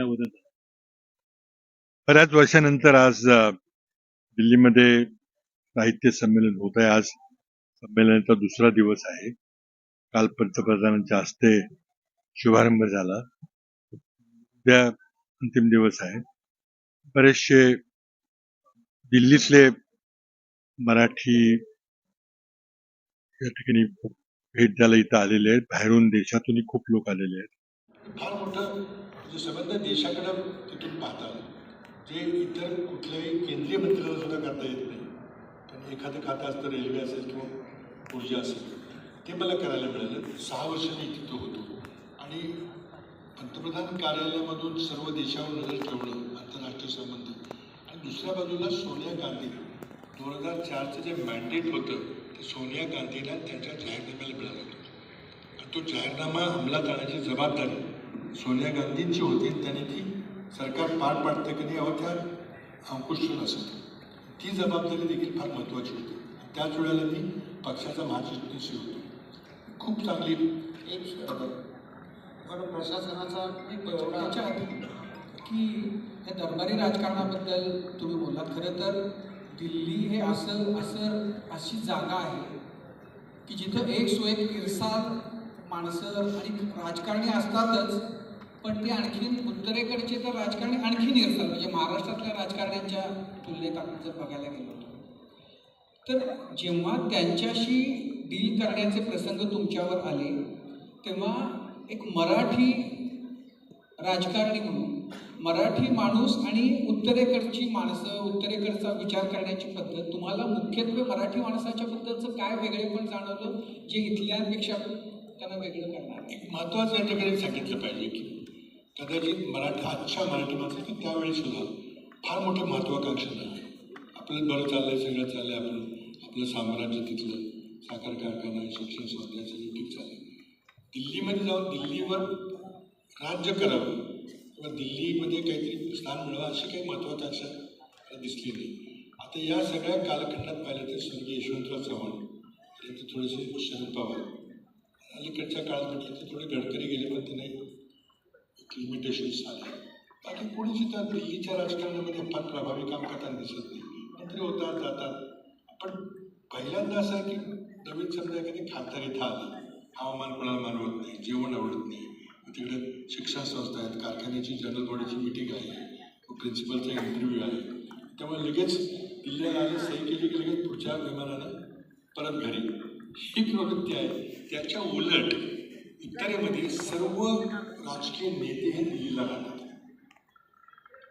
त्याबद्दल. बऱ्याच वर्षानंतर आज दिल्लीमध्ये साहित्य संमेलन होत आहे. आज संमेलनाचा दुसरा दिवस आहे. काल पंतप्रधानांच्या हस्ते शुभारंभ झाला. उद्या अंतिम दिवस आहे. बरेचसे दिल्लीतले मराठी या ठिकाणी भेट द्यायला इथं आलेले आहेत. बाहेरून देशातूनही खूप लोक आलेले आहेत. संबंध देशाकडं तिथून पाहतात. जे इतर कुठल्याही केंद्रीय मंत्र्याला सुद्धा करता येत नाही. पण एखादं खातं असतं रेल्वे असेल किंवा ऊर्जा असेल ते मला करायला मिळालं. सहा वर्ष मी तिथं होतो. आणि पंतप्रधान कार्यालयामधून सर्व देशावर नजर ठेवणं आंतरराष्ट्रीय संबंध. आणि दुसऱ्या बाजूला सोनिया गांधी. दोन हजार चारचं जे मॅन्डेट होतं ते सोनिया गांधीला त्यांच्या जाहीरनाम्याला मिळालं होतं. आणि तो जाहीरनामा अंमलात आणण्याची जबाबदारी सोनिया गांधींची होती त्यांनी ती सरकार पार पाडतं की नाही यावर त्या अंकुश ठेवून असत ती जबाबदारी देखील फार महत्त्वाची होती. त्याच वेळेला मी पक्षाचा महाचिटणीस होतो. खूप चांगली. एक पण प्रशासनाचा एक त्याच्या की या दरबारी राजकारणाबद्दल तुम्ही बोललात. खरं तर दिल्ली हे असं असं अशी जागा आहे की जिथं एक सो एक माणसं आणि राजकारणी असतातच पण ते आणखीन उत्तरेकडचे तर राजकारणी आणखीन इरसाल म्हणजे महाराष्ट्रातल्या राजकारण्यांच्या तुलनेत आपण जर बघायला गेलो तर. जेव्हा त्यांच्याशी डील करण्याचे प्रसंग तुमच्यावर आले तेव्हा एक मराठी राजकारणी म्हणून मराठी माणूस आणि उत्तरेकडची माणसं उत्तरेकडचा विचार करण्याची पद्धत तुम्हाला मुख्यत्वे मराठी माणसाच्या बद्दलचं काय वेगळेपण जाणवलं जे इथल्यापेक्षा त्यांना वेगळं करणार महत्वाचं एक महत्त्वाचं या ठिकाणी सांगितलं पाहिजे की कदाचित मराठी आजच्या मराठी माणसाची त्यावेळी सुद्धा फार मोठी महत्वाकांक्षा नाही. आपलं बरं चाललंय सगळं चाललंय आपण आपलं साम्राज्य तिथलं साखर कारखाना शिक्षण संस्था सगळं ठीक चाललंय. दिल्लीमध्ये जाऊन दिल्लीवर राज्य करावं किंवा दिल्लीमध्ये काहीतरी स्थान मिळावं अशी काही महत्त्वाकांक्षा दिसली नाही. आता या सगळ्या कालखंडात पाहिलं तर स्वर्गीय यशवंतराव चव्हाण त्यानंतर थोडेसे शरद पवार अलीकडच्या काळात म्हटलं तर थोडे गडकरी गेले पण ते नाही. लिमिटेशन्स आले बाकी कोणी सुद्धा दिल्लीच्या राजकारणामध्ये फार प्रभावी काम करताना दिसत नाही. मंत्री होतात जातात. पण पहिल्यांदा असं आहे की नवीन समजा एखादी खासदार इथं आली हवामान कोणाला मानवत नाही जेवण आवडत नाही. तिकडे शिक्षण संस्था आहेत कारखान्याची जनरल बॉडीची मिटिंग आहे प्रिन्सिपलचा इंटरव्ह्यू आहे. त्यामुळे लगेच दिल्लीला आले सही केली की लगेच पुढच्या विमानानं परत घरी. ही प्रवृत्ती आहे? त्याच्या उलट उत्तरेमध्ये सर्व राजकीय नेते हे दिल्लीला राहतात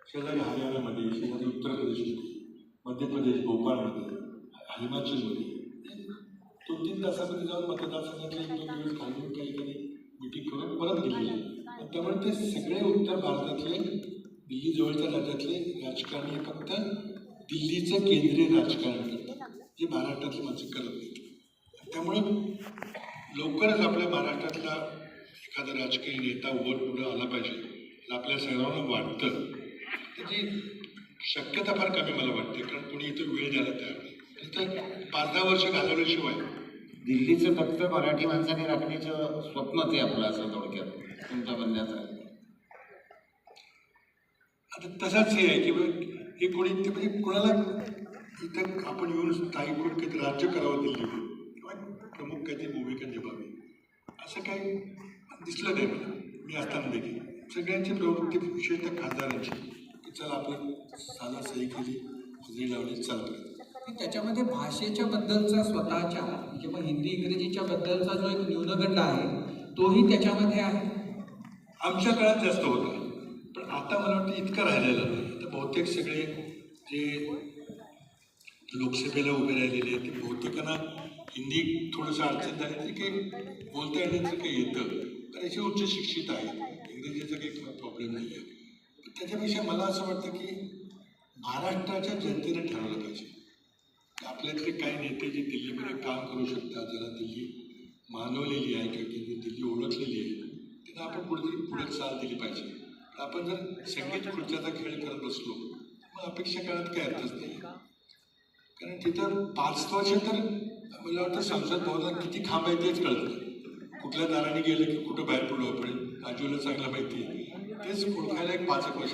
शेजारी हरियाणामध्ये शेजारी उत्तर प्रदेशमध्ये मध्य प्रदेश भोपाळमध्ये हिमाचलमध्ये. दोन तीन तासामध्ये जाऊन मतदारसंघातले एक दोन दिवस घालून काही काही मिटिंग करून परत गेलेले त्यामुळे ते सगळे उत्तर भारतातले दिल्ली जवळच्या राज्यातले राजकारणी फक्त दिल्लीचं केंद्रीय राजकारण करतात. जे महाराष्ट्रातले माणसं करत नाहीत त्यामुळे लवकरच आपल्या महाराष्ट्रातला एखादा राजकीय नेता वर पुढं आला पाहिजे. आपल्या सर्वांना वाटतं. त्याची शक्यता फार कमी मला वाटते. कारण कोणी इथं वेळ द्यायला तयार नाही. इथं पाच दहा वर्ष घालवल्याशिवाय. दिल्लीचं फक्त मराठी माणसाने राखण्याचं स्वप्नच आहे आपलं असं थोडक्यात. तुमच्या म्हणण्याचं. आता तसाच हे आहे की हे कोणी म्हणजे कोणाला इथं आपण येऊन स्थायिक करून काहीतरी राज्य करावं दिल्लीवर किंवा प्रमुख काहीतरी भूमिका निभावी असं काही दिसलं नाही मला. मी असताना देखील. सगळ्यांची प्रवृत्ती विशेषतः खासदारांची. की चला आपण साला सही केली हजेरी लावली चालतं त्याच्यामध्ये भाषेच्या बद्दलचा स्वतःच्या किंवा हिंदी इंग्रजीच्या बद्दलचा जो एक न्यूनगंड आहे तोही त्याच्यामध्ये आहे? आमच्या काळात जास्त होता. पण आता मला वाटतं इतकं राहिलेलं नाही. तर बहुतेक सगळे जे लोकसभेला उभे राहिलेले आहेत ते बहुतेकांना हिंदी थोडंसं अडचण झाली तरी काही बोलता येण्याचं काही येतं. तर अशी उच्च शिक्षित आहेत. इंग्रजीचा काही प्रॉब्लेम नाही आहे. पण त्याच्यापेक्षा मला असं वाटतं की महाराष्ट्राच्या जनतेने ठरवलं पाहिजे. आपल्याकडे काही नेते जे दिल्लीमध्ये काम करू शकतात ज्यांना दिल्ली मानवलेली आहे किंवा त्यांनी दिल्ली ओळखलेली आहे त्यांना आपण कुठेतरी पुढे चाल दिली पाहिजे. आपण जर संगीत खुर्च्याचा खेळ करत बसलो मग अपेक्षा करण्यात काही अर्थच नाही. कारण तिथं पाच वर्ष तर मला वाटतं संसद भवनात किती खांब आहे तेच कळतं कुठल्या दाराने गेलं की कुठं बाहेर पडलो आपण राजूला चांगला माहिती आहे. तेच ओळखायला एक पाचक वर्ष